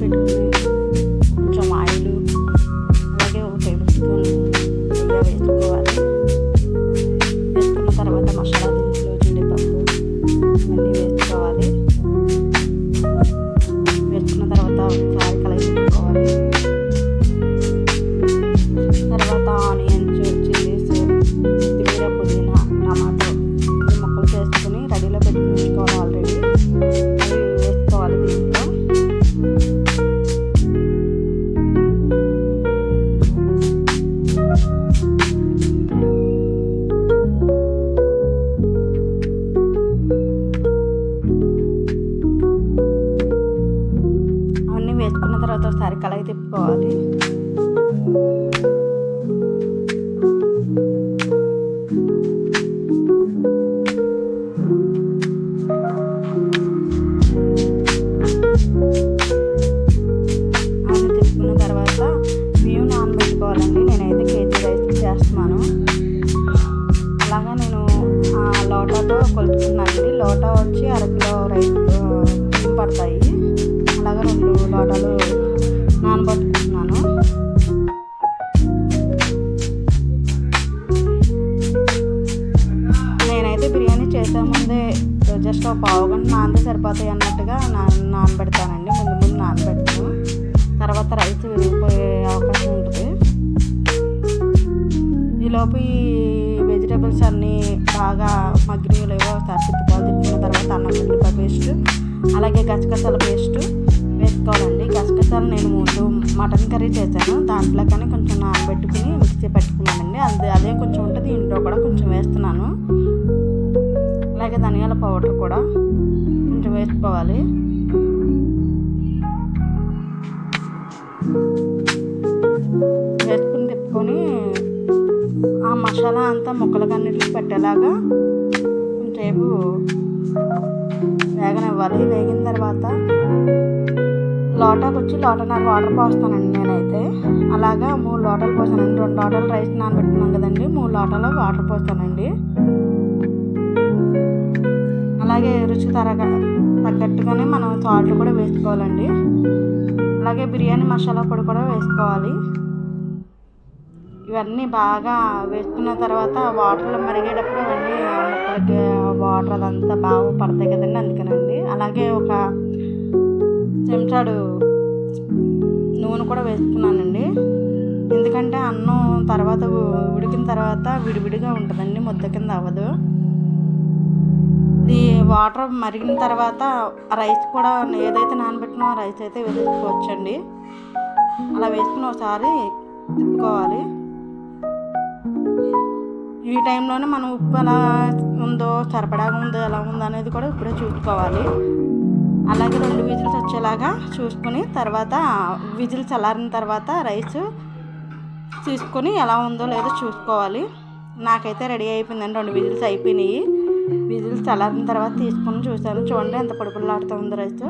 perfect అలాగా నేను ఆ లోటాతో కొలుచుకున్నానండి లోటా వచ్చి అరకిలో రైస్ పడతాయి. అలాగా రెండు లోటాలు జస్ట్ ఒక పావు గంట నానితే సరిపోతాయి అన్నట్టుగా నా నానబెడతానండి. ముందు ముందు నానబెడతాను. తర్వాత రైస్ విరిగిపోయే అవకాశం ఉంటుంది. ఈలోపు ఈ వెజిటేబుల్స్ అన్నీ బాగా మగ్గినలేవో ఒకసారి తిప్పుకోవాలి తిప్పుకున్న తర్వాత అన్నం ఉల్లిపాయ పేస్ట్ అలాగే గసగసాల పేస్ట్ వేసుకోవాలండి. గసగసాలు నేను ముందు మటన్ కర్రీ చేశాను. దాంట్లో కానీ కొంచెం నానబెట్టుకుని మిక్సీ పెట్టుకున్నానండి. అది అదే కొంచెం ఉంటుంది. ఇంట్లో కూడా కొంచెం వేస్తున్నాను. అలాగే ధనియాల పౌడర్ కూడా కొంచెం వేసుకోవాలి. వేసుకుని తిప్పుకొని ఆ మసాలా అంతా ముక్కలకన్నిటికి పెట్టేలాగా కొంచెంసేపు వేగనివ్వాలి. వేగిన తర్వాత లోటాకు వచ్చి లోటన్నర వాటర్ పోస్తానండి నేనైతే. అలాగా మూడు లోటలు పోసానండి. రెండు లోటలు రైస్ నానబెట్టుకున్నాం కదండి. మూడు లోటలు వాటర్ పోస్తానండి. అలాగే రుచి తరగా తగ్గట్టుగానే మనం సాల్ట్ కూడా వేసుకోవాలండి. అలాగే బిర్యానీ మసాలా పొడి కూడా వేసుకోవాలి. ఇవన్నీ బాగా వేసుకున్న తర్వాత వాటర్లో మరిగేటప్పుడు అవన్నీ ముక్కలకి వాటర్ అదంతా బాగా పడతాయి కదండి అందుకనండి. అలాగే ఒక చెంచాడు నూనె కూడా వేసుకున్నానండి. ఎందుకంటే అన్నం తర్వాత ఉడికిన తర్వాత విడివిడిగా ఉంటుందండి ముద్ద కింద అవ్వదు. ఇది వాటర్ మరిగిన తర్వాత రైస్ కూడా ఏదైతే నానబెట్టినో రైస్ అయితే వేసుకోవచ్చండి. అలా వేసుకుని ఒకసారి తిప్పుకోవాలి. ఈ టైంలోనే మనం ఉప్పు ఎలా ఉందో సరిపడాగా ఉందో ఎలా ఉందో అనేది కూడా ఇప్పుడే చూసుకోవాలి. అలాగే రెండు విజిల్స్ వచ్చేలాగా చూసుకుని తర్వాత విజిల్ చల్లారిన తర్వాత రైస్ తీసుకొని ఎలా ఉందో లేదో చూసుకోవాలి. నాకైతే రెడీ అయిపోయిందండి రెండు విజిల్స్ అయిపోయినాయి. విజిల్స్ చల్లారిన తర్వాత తీసుకొని చూశాను. చూడండి ఎంత పొడి పొడిలాడుతూ రైస్